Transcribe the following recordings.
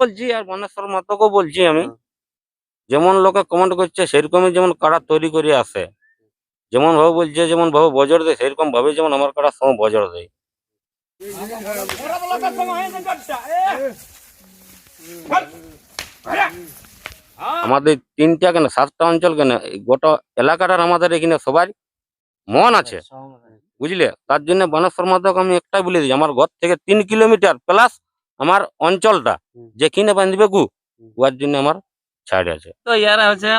বলছি আর মানেশ্বর মাতকেও বলছি আমি। হ্যাঁ। যেমন লোকে কমেন্ট করছে সেরকমই যেমন কাড়া তৈরি করে আসে। যেমন ভাবে বলছে যেমন ভাবে বজর দেয় সেরকম ভাবে যেমন আমার কাড়ার সময় বজর দেয়। আমাদের তিনটা কেন সাতটা অঞ্চল কেন গোটা এলাকাটার আমাদের এখানে সবার মন আছে। বুঝলে? তার জন্য বানেশ্বর মাধক আমি একটাই বলে দিই আমার ঘর থেকে তিন কিলোমিটার প্লাস আমার অঞ্চলটা হুম। যেখানে বাঁধবে গু। উয়ার জন্য আমার ছাড় আছে। তো ইয়ারা হচ্ছে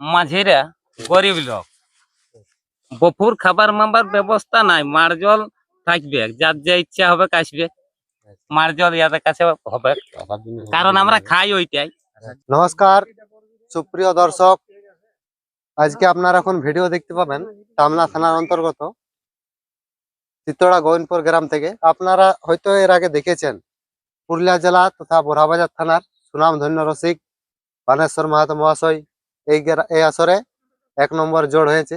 মাঝিরা গরিব লোক। বপুর খাবার মাবার ব্যবস্থা নাই মার জল থাকবে যার যা ইচ্ছা হবে কাশবে। মার জল ইয়াদের কাছে হবে। কারণ আমরা খাই ওইটাই। নমস্কার সুপ্রিয় দর্শক আজকে আপনারা এখন ভিডিও দেখতে পাবেন টামনা থানার অন্তর্গত চিত্তড়া গোবিন্দপুর গ্রাম থেকে। আপনারা হয়তো এর আগে দেখেছেন পুরুলিয়া জেলা তথা বোরহাবাজার থানার সুনাম ধন্য রসিক বানেশ্বর মাহাতো মহাশয় এই এই আসরে এক নম্বর জোড় হয়েছে।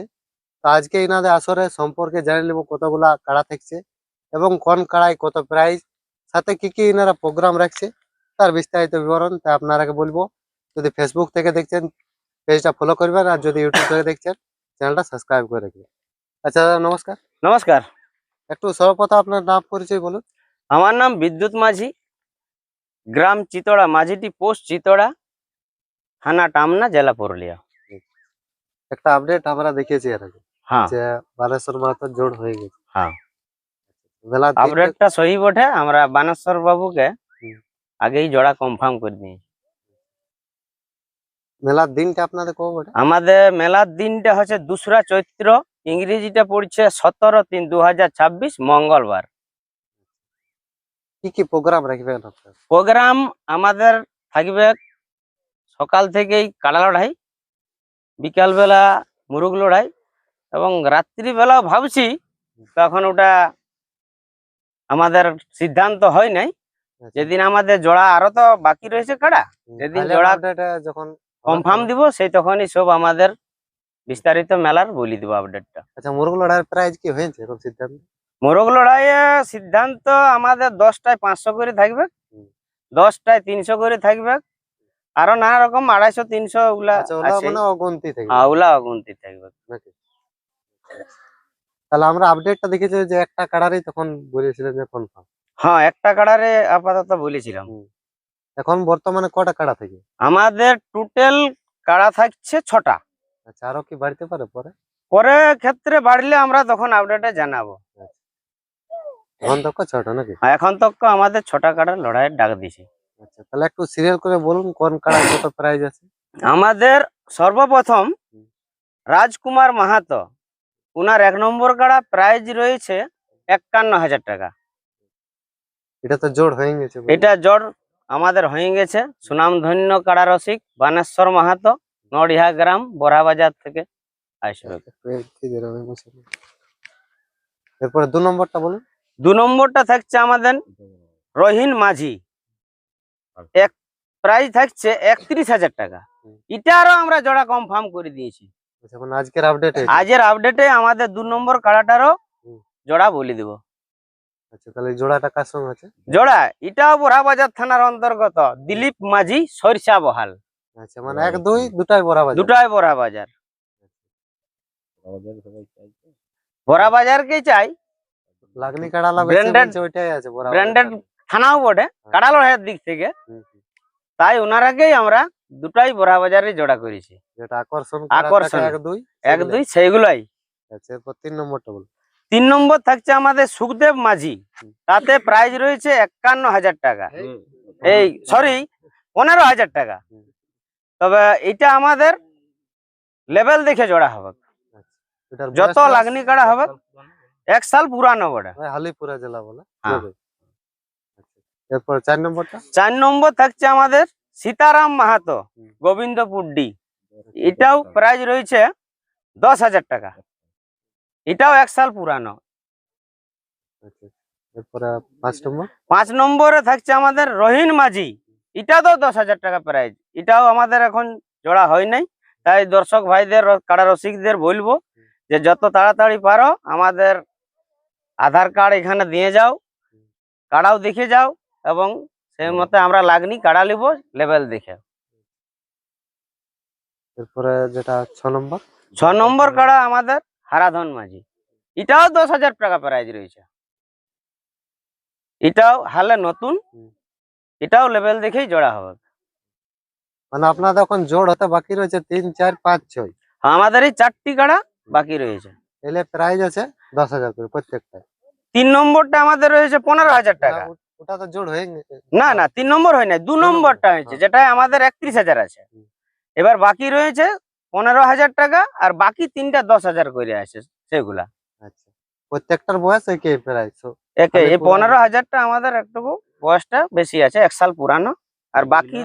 তো আজকে ইনাদের আসরে সম্পর্কে জেনে নেব কতগুলা কাড়া থাকছে এবং কোন কাড়ায় কত প্রাইজ সাথে কি কি ইনারা প্রোগ্রাম রাখছে তার বিস্তারিত বিবরণ তা আপনারাকে বলব। যদি ফেসবুক থেকে দেখছেন পেজটা ফলো করবেন আর যদি ইউটিউব থেকে দেখছেন চ্যানেলটা সাবস্ক্রাইব করে রাখবেন। আচ্ছা দাদা নমস্কার। নমস্কার। একটু সর্বপ্রথম আপনার নাম পরিচয় বলুন। আমার নাম বিদ্যুৎ মাঝি। গ্রাম চিতড়া মাঝিটি পোস্ট চিতড়া থানা টামনা জেলা পুরুলিয়া। একটা আপডেট আমরা দেখিয়েছি এর আগে হ্যাঁ। যে বালেশ্বর মাহাতো জোড় হয়ে গেছে। হ্যাঁ। আপডেটটা সহি বটে আমরা বানেশ্বর বাবুকে আগেই জোড়া কনফার্ম করে দিয়েছি। মেলার দিনটা আপনাদের কবে বটে? আমাদের মেলার দিনটা হচ্ছে দুসরা চৈত্র ইংরেজিটা পড়ছে সতেরো তিন দু মঙ্গলবার। কি কি প্রোগ্রাম রাখবেন প্রোগ্রাম আমাদের থাকবে সকাল থেকেই কাড়া লড়াই বিকালবেলা মুরুগ লড়াই এবং রাত্রিবেলাও ভাবছি তখন ওটা আমাদের সিদ্ধান্ত হয় নাই। যেদিন আমাদের জোড়া আরও তো বাকি রয়েছে কাড়া যেদিন জোড়া যখন কনফার্ম দিব সেই তখনই সব আমাদের বিস্তারিত মেলার বলি দিব আপডেটটা আচ্ছা মুরগ লড়াইয়ের প্রাইজ কি হয়েছে এরকম সিদ্ধান্ত? মোরগ লড়াইয়ে সিদ্ধান্ত আমাদের দশটায় পাঁচশো করে থাকবে। দশটায় তিনশো করে থাকবে। আরও নানা রকম আড়াইশো তিনশো ওগুলা আচ্ছা। মানে অগন্তি থেকে হ্যাঁ, ওগুলা অগুন্তি থাকবে। তাহলে আমরা আপডেটটা দেখেছি যে একটা কাড়ারই তখন বলেছিলেন যে কনফার্ম হ্যাঁ একটা কাড়ারে আপাতত বলেছিলাম। এখন বর্তমানে কটা কাড়া থেকে? আমাদের টোটাল কাড়া থাকছে ছটা। আচ্ছা আরও কি বাড়তে পারে পরে? পরে ক্ষেত্রে বাড়লে আমরা তখন আপডেটে জানাব। এখন তো ছটা নাকি? এখন তো আমাদের ছটা কাড়ার লড়াইয়ের ডাক দিছে। আচ্ছা তাহলে একটু সিরিয়াল করে বলুন কোন কাড়ায় কত প্রাইজ আছে? আমাদের সর্বপ্রথম রাজকুমার মাহাতো উনার এক নম্বর কাড়া প্রাইজ রয়েছে একান্ন হাজার টাকা। এটা তো জোর হয়ে গেছে এটা জোর আমাদের হয়ে গেছে। সুনামধন্য কাড়া রসিক বানেশ্বর মাহাতো নড়িয়া গ্রাম বড়াবাজার থেকে আসবে নিই। এরপরে দু নম্বরটা বলুন। দু নম্বরটা থাকছে আমাদের রহিন মাঝি। এক প্রাইজ থাকছে একত্রিশ হাজার টাকা। এটা এটারও আমরা জোড়া কনফার্ম করে দিয়েছি। আচ্ছা মানে আজকের আপডেট আজের আপডেটে আমাদের দু নম্বর কাড়াটারও জোড়া বলে দিব। আচ্ছা তাহলে জোড়াটা কার সঙ্গে আছে? জোড়া এটাও বোরাবাজার থানার অন্তর্গত দিলীপ মাঝি সরিষা বহাল। আচ্ছা মানে এক দুই দুটাই বরাবর দুটাই বোরাবাজার বোরাবাজারকে চাই। লাগনি কাড়ালা বেশি ওইটাই আছে বরাবর ব্র্যান্ডেড থানাও বটে কাড়ালড়াইয়ের দিক থেকে। তাই ওনারাকেই আমরা দুটাই জোড়া করেছি। যেটা আকর্ষণ আকর্ষণ। আকর্ষণ এক দুই এক দুই সেইগুলাই আচ্ছা এরপর তিন নম্বরটা তিন নম্বর থাকছে আমাদের সুখদেব মাঝি। তাতে প্রাইজ রয়েছে একান্ন হাজার টাকা। এই? সরি পনেরো হাজার টাকা। তবে এটা আমাদের লেভেল দেখে জোড়া হবে। যত লাগনি কাড়া হবে। এক সাল পুরানো বড়া। ওই হালিপুরা জেলা বলে। হ্যাঁ। এরপর চার নম্বরটা? চার নম্বর থাকছে আমাদের সীতারাম মাহাতো। গোবিন্দপুর ডি। এটাও প্রাইজ রয়েছে দশ হাজার টাকা। এটাও এক সাল পুরানো। আচ্ছা। পাঁচ নম্বর? পাঁচ নম্বরে থাকছে আমাদের রহিন মাঝি। এটা তো দশ হাজার টাকা প্রাইজ এটাও আমাদের এখন জোড়া হয় নাই। তাই দর্শক ভাইদের র- কাড়া রসিকদের বলব যে যত তাড়াতাড়ি পারো আমাদের আধার কার্ড এখানে দিয়ে যাও কাড়াও দেখে যাও এবং সেই মতে আমরা লাগনি কাড়া লিব লেভেল দেখে। এরপরে যেটা ছ নম্বর? ছ নম্বর কাড়া আমাদের হারাধন মাঝি। এটাও দশ হাজার টাকা প্রাইজ রয়েছে। এটাও হালে নতুন এটাও লেভেল দেখেই জোড়া হবে। মানে আপনাদের এখন জোড় হতে বাকি রয়েছে তিন চার পাঁচ ছয়? আমাদের এই চারটি কাড়া বাকি রয়েছে। এলে প্রাইস আছে দশ হাজার করে প্রত্যেকটা তিন নম্বরটা আমাদের রয়েছে পনেরো হাজার টাকা। ওটা তো জোড় হয়ে না না তিন নম্বর হয় না দু নম্বরটা হয়েছে হ্যাঁ। যেটা আমাদের একত্রিশ হাজার আছে। এবার বাকি রয়েছে পনেরো হাজার টাকা আর বাকি তিনটা দশ হাজার করে আছে সেগুলা। আচ্ছা প্রত্যেকটার বয়স একই প্রাইস একে এই পনেরো হাজারটা আমাদের একটু বয়সটা বেশি আছে এক সাল পুরানো আর বাকি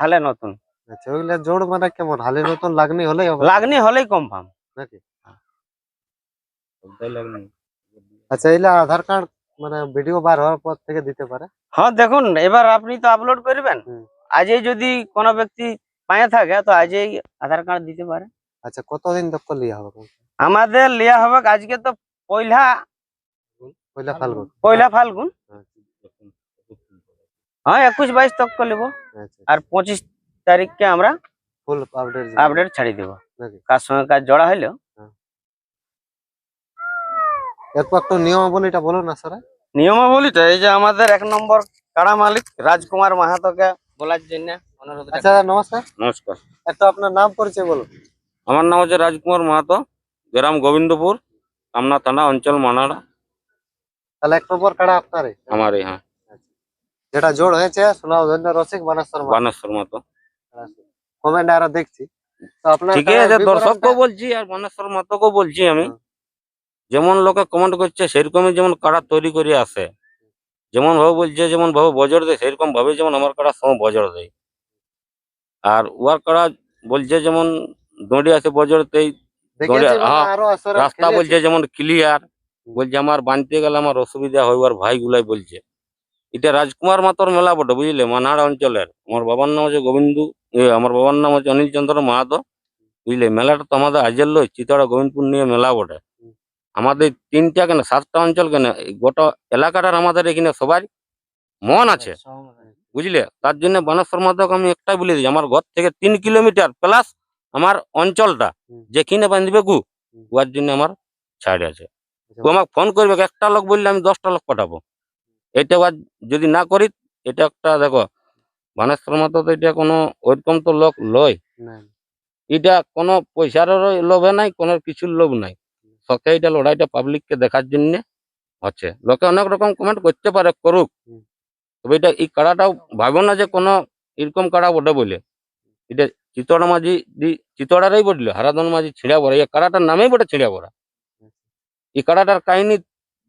হালে নতুন। আচ্ছা ওইগুলা জোড় মানে কেমন? হালে নতুন লাগনি হলেই লাগনি হলেই কনফার্ম নাকি? আচ্ছা এগুলা আধার কার্ড মানে ভিডিও বার হওয়ার পর থেকে দিতে পারে? হ্যাঁ দেখুন এবার আপনি তো আপলোড করবেন। আজই যদি কোনো ব্যক্তি পায়ে থাকে তো আজই আধার কার্ড দিতে পারে। আচ্ছা কতদিন তক লিয়া হবে? আমাদের লিয়া হবে আজকে তো পয়লা পয়লা ফাল্গুন। পয়লা ফাল্গুন। আচ্ছা, হ্যাঁ একুশ বাইশ তক লিব। আচ্ছা আর পঁচিশ তারিখকে আমরা ফুল আপডেট আপডেট ছাড়ি দেব। কার সঙ্গে কাজ জড়া হইল এরপর নিয়মাবলীটা বলো না স্যার নিয়মাবলীটা এই যে আমাদের এক নম্বর কাড়া মালিক রাজকুমার মাহাতোকে বলার জন্য অনুরোধ আচ্ছা নমস্কার। নমস্কার। একটু আপনার নাম পরিচয় বলুন আমার নাম হচ্ছে রাজকুমার মাহাতো গ্রাম গোবিন্দপুর কামনা থানা অঞ্চল মানাড়া। তাহলে এক নম্বর কাড়া আপনারই। আমার হ্যাঁ। যেটা জোড় হয়েছে সোনাও ধন্য রসিক বানেশ্বর বানেশ্বর মাতো কমেন্ট আরও দেখছি। তো আপনার ঠিক আছে দর্শককেও বলছি আর বানেশ্বর মাতোকেও বলছি আমি। হুম। যেমন লোকে কমেন্ট করছে সেরকমই যেমন কাড়া তৈরি করে আসে যেমন ভাবে বলছে যেমন ভাবে বজর দেয় সেরকম ভাবে যেমন আমার কাড়া সময় বজর দেয়। আর উয়ার কাড়া বলছে যেমন দড়ি আছে বজর দেয় দেখেছি আরও আসরে রাস্তা বলছে যেমন ক্লিয়ার বলছে আমার বানতে গেলে আমার অসুবিধা হয় আর ভাই গুলাই বলছে। এটা রাজকুমার মাতর মেলা বটে বুঝলে মানহাড় অঞ্চলের। আমার বাবার নাম হচ্ছে গোবিন্দু আমার বাবার নাম হচ্ছে অনিল চন্দ্র মাহাতো বুঝলে মেলাটা তো আমাদের আজের লয় চিতড়া গোবিন্দপুর নিয়ে মেলা বটে। আমাদের তিনটা কেন সাতটা অঞ্চল কেন গোটা এলাকাটার আমাদের এখানে সবাই মন আছে। বুঝলে? তার জন্য বানেশ্বর মাধক আমি একটাই বলে দিই আমার ঘর থেকে তিন কিলোমিটার প্লাস আমার অঞ্চলটা। যেখানে বাঁধবে গু। উয়ার জন্য আমার ছাড় আছে। আচ্ছা, তো আমাকে ফোন করবে একটা লোক বললে আমি দশটা লোক পাঠাবো। এটা আবার যদি না করি এটা একটা দেখো বানেশ্বর তো এটা কোনো ওইরকম তো লোক লয়। এটা কোনো পয়সারও লোভে নাই কোনো কিছুর লোভ নাই। শখে এটা লড়াইটা পাবলিককে দেখার জন্য হচ্ছে। লোকে অনেক রকম কমেন্ট করতে পারে করুক। তবে এটা এই কাড়াটাও ভাবো না যে কোনো এরকম কাড়া বটে বলে। এটা চিতড়া মাঝি চিতড়ারই বটলে হারাধন মাঝি ছিঁড়া পড়া এই কাড়াটার নামেই বটে ছিঁড়া পড়া এই কাড়াটার কাহিনী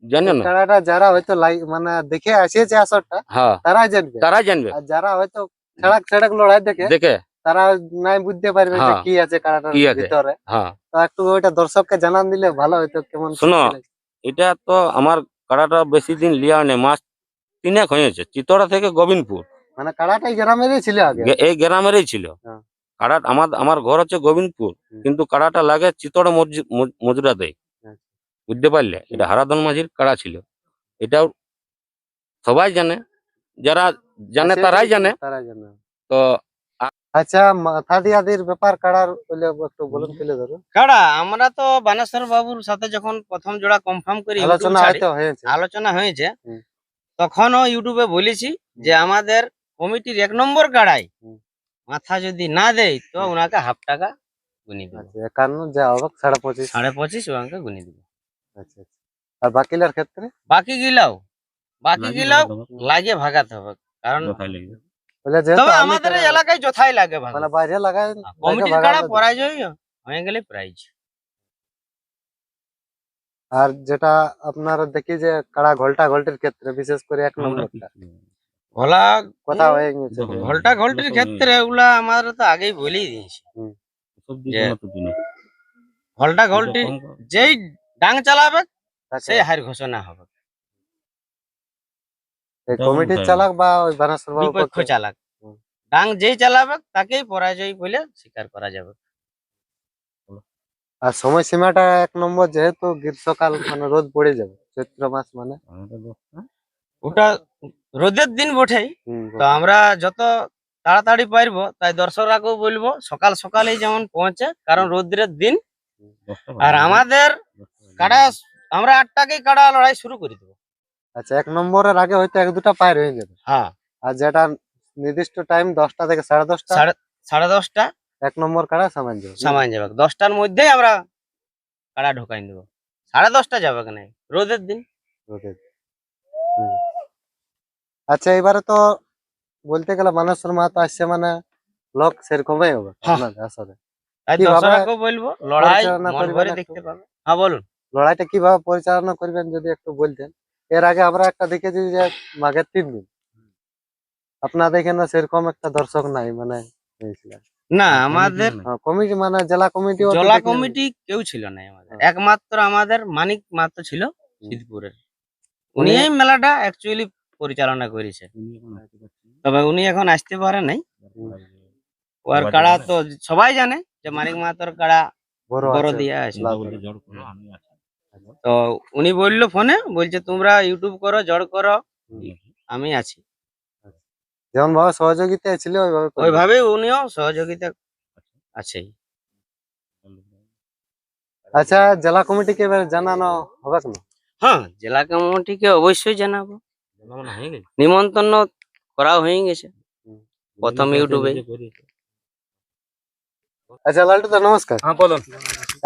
জানে না? কাড়াটা যারা হয়তো মানে দেখে আসিয়েছে আসরটা হ্যাঁ। তারাই জানবে। তারাই জানবে। আর যারা হয়তো ছাড়াক ছাড়াক লড়াই দেখে দেখে। তারা নাই বুঝতে পারবে যে হ্যাঁ। কি আছে কাড়াটার। ভিতরে। হ্যাঁ। তো একটু ওইটা দর্শককে জানান দিলে ভালো কেমন শোনো। এটা তো আমার কাড়াটা বেশি দিন লিয়া মাস তিনেক হয়েছে চিতড়া থেকে গোবিন্দপুর। মানে কাড়াটাই গ্রামেরই ছিল আগে? এই গ্রামেরই ছিল। হ্যাঁ। কাড়া আমার আমার ঘর হচ্ছে গোবিন্দপুর কিন্তু কাড়াটা লাগে চিতড় মজুরা দেয় আচ্ছা। বুঝতে পারলে? এটা হারাধন মাঝির কাড়া ছিল। এটাও সবাই জানে যারা জানে তারাই জানে। তারাই জানে। তো আচ্ছা মাথা দিয়াদির ব্যাপার কাড়ার একটু বলুন তুলে ধরুন। কাড়া আমরা তো বানেশ্বর বাবুর সাথে যখন প্রথম জোড়া কনফার্ম করি আলোচনা হয়েছে। আলোচনা হয়েছে হুম। তখনও ইউটিউবে বলেছি যে আমাদের কমিটির এক নম্বর কাড়াই মাথা যদি না দেয় তো ওনাকে হাফ টাকা গুনি দেবো। আচ্ছা একান্ন যা হবে সাড়ে পঁচিশ। সাড়ে পঁচিশ ওনাকে গুনি দেবো। আচ্ছা আচ্ছা। আর বাকিলার ক্ষেত্রে? বাকি গিলাও বাকি গিলাও লাগে ভাগাতে হবে কারণ তবে আমি আমাদের এই কাড়া- এলাকায় যথাই লাগে ভাগ মানে বাইরে লাগাই কমিটির কাড়া পরাজয় হয়ে গেলে প্রাইজ আর যেটা আপনার দেখি যে কাড়া ঘোলটা ঘোলটির ক্ষেত্রে বিশেষ করে এক নম্বরটা ভোলা কথা হয়ে গেছে হুম। ঘোলটা ঘোলটির ক্ষেত্রে এগুলা আমরা তো আগেই বলেই দিয়েছি ঘোলটা ঘোলটি যেই ডাং চালাবে তাকে সেই হার ঘোষণা হবে এই কমিটির চালক বা ওই বানেশ্বর বাবু বিপক্ষ পক্ষে- চালাক। ডাং যেই চালাবে তাকেই পরাজয় বলে স্বীকার করা যাবে। আর সময় সীমাটা এক নম্বর যেহেতু গ্রীষ্মকাল মানে রোদ পড়ে যাবে চৈত্র মাস মানে। ওটা রোদের দিন বটেই। তো আমরা যত তাড়াতাড়ি পারব তাই দর্শকরাকেও বলব সকাল সকালেই যেমন পৌঁছে কারণ রোদ্রের দিন। আর আমাদের কাটা আমরা আটটাকেই কাটা লড়াই শুরু করে দেবো। আচ্ছা এক নম্বরের আগে হয়তো এক দুটা পায়ের হয়ে যাবে হ্যাঁ। আর যেটা নির্দিষ্ট টাইম দশটা থেকে সাড়ে দশটা। সাড়ে দশটা? এক নম্বর কাড়া সামান যাবে সামান যাবে দশটার মধ্যেই আমরা কাড়া ঢোকাই দেবো সাড়ে দশটা যাবে কেন? রোদের দিন। রোদের। আচ্ছা এবারে তো বলতে গেলে মানেশ্বর মাহাতো আসছে মানে লোক সেরকমই হবে। হ্যাঁ। আসলে বলব লড়াই? দেখতে পাবে। হ্যাঁ বলুন। লড়াইটা কীভাবে পরিচালনা করবেন যদি একটু বলতেন? এর আগে আমরা একটা দেখেছি যে মাঘের তিন দিন। আপনাদের এখানে সেরকম একটা দর্শক নাই মানে না আমাদের কমিটি মানে জেলা কমিটি জেলা কমিটি কেউ ছিল না আমাদের। একমাত্র আমাদের মানিক মাত্র ছিল। সিদ্ধপুরের। উনি এই মেলাটা অ্যাকচুয়ালি পরিচালনা করেছে। তবে উনি এখন আসতে পারে নাই। ওর কাড়া তো সবাই জানে যে মানিক মাহাতোর কাড়া বড়। দিয়া আছে। লাভ তো উনি বলল ফোনে বলছে তোমরা ইউটিউব করো জড় করো আমি আছি। যেমন ভাবে সহযোগিতা ছিল ওইভাবে ওইভাবে উনিও সহযোগিতা আছেই। আচ্ছা জেলা কমিটিকে এবার জানানো হবে না হ্যাঁ জেলা কমিটিকে অবশ্যই জানাব। নিমন্ত্রণ করা হয়ে গেছে। প্রথম ইউটিউবে আচ্ছা লালটু দা নমস্কার। হ্যাঁ বলুন।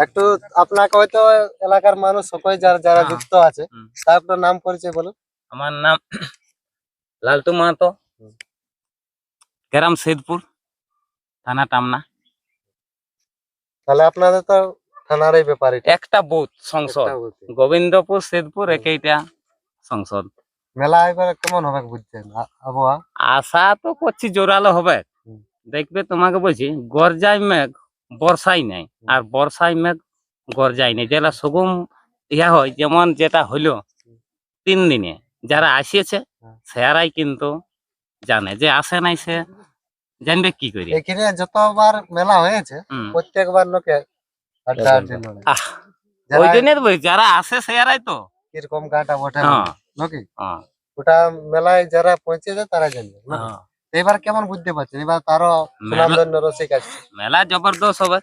একটু আপনাকে হয়তো এলাকার মানুষ সকল যারা যারা হ্যাঁ। যুক্ত আছে। তার আপনার নাম পরিচয় বলুন। আমার নাম লালটু মাহাতো। গ্রাম সেদপুর থানা টামনা। তাহলে আপনাদের তো থানার এই ব্যাপার একটা বুথ সংসদ। গোবিন্দপুর সেদপুর একইটা সংসদ। মেলা এবার কেমন হবে বুঝছেন? আবহাওয়া? আশা তো করছি জোরালো হবে। দেখবে তোমাকে বলছি গরজাই মেঘ বর্ষাই নাই আর বর্ষাই মেঘ গরজাই নেই। যেটা সুগম ইয়া হয় যেমন যেটা হইল তিন দিনে যারা আসিয়েছে হ্যাঁ। সেরাই কিন্তু জানে যে আসে নাই সে জানবে কি করি এখানে যতবার মেলা হয়েছে হুম। প্রত্যেকবার লোকে ওই জন্য তো যারা আসে সেরাই তো। কীরকম গাটা বটে হ্যাঁ। নাকি? হ্যাঁ, ওটা মেলায় যারা পৌঁছে যায় তারা জানবে না? এবার কেমন বুঝতে পারছেন? এবার তারও সুনামধন্য রসিক মেলা জবরদস্ত হবে।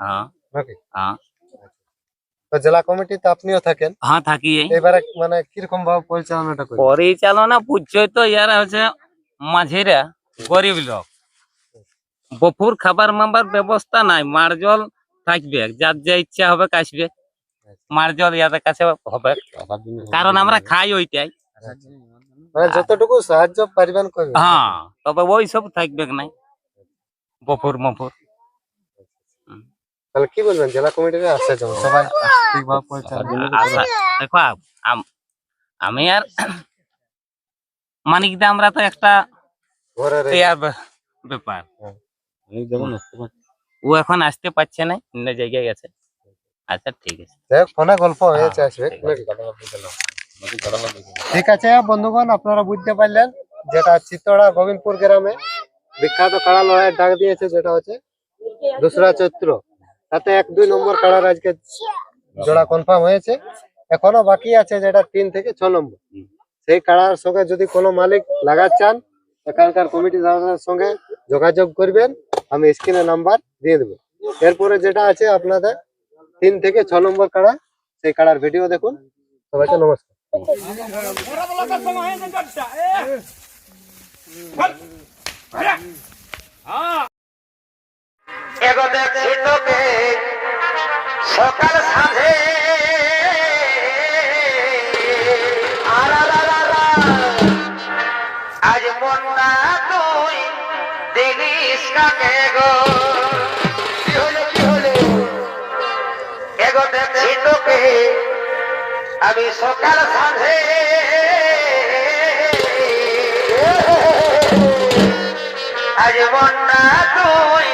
হ্যাঁ। নাকি? হ্যাঁ। তো জেলা কমিটিতে আপনিও থাকেন। হ্যাঁ থাকি। এবারে মানে কীরকম ভাবে পরিচালনাটা করি পরিচালনা বুঝছই তো ইয়ারা হচ্ছে মাঝিরা গরিব লোক। বপুর খাবার মাবার ব্যবস্থা নাই মার জল থাকবে যার যা ইচ্ছা হবে কাশবে মার জল ইয়াদের কাছে হবে। কারণ আমরা খাই ওইটাই। মানে যতটুকু সাহায্য পারিবেন করবেন। হ্যাঁ তবে ওই সব থাকবে নাই? বপুর মপুর। তাহলে কি বলবেন জেলা কমিটিতে আসে যেমন সবাই আশা দেখো আমি আর মানিক দা আমরা তো একটা ব্যাপার। ও এখন আসতে পারছে না অন্য জায়গায় গেছে। আচ্ছা ঠিক আছে। ফোনে গল্প হয়েছে আসবে। নাকি? ঠিক আছে বন্ধুগণ আপনারা বুঝতে পারলেন যেটা চিত্তড়া গোবিন্দপুর গ্রামে বিখ্যাত কাড়া লড়াইয়ের ডাক দিয়েছে যেটা হচ্ছে দোসরা চৈত্র। তাতে এক দুই নম্বর কাড়ার আজকে জোড়া কনফার্ম হয়েছে। এখনও বাকি আছে যেটা তিন থেকে ছ নম্বর। সেই কাড়ার সঙ্গে যদি কোনো মালিক লাগাতে চান এখানকার কমিটি সঙ্গে যোগাযোগ করবেন আমি স্ক্রিনে নাম্বার দিয়ে দেবো। এরপরে যেটা আছে আপনাদের তিন থেকে ছ নম্বর কাড়া সেই কাড়ার ভিডিও দেখুন। সবাইকে নমস্কার। সকাল আরারারারা। আজ মনটা তুই দেখিস কাকে গো কি হলো কি হলো এগো দেখছি তোকে আমি সকাল সাঁঝে। আজ মন্না তুই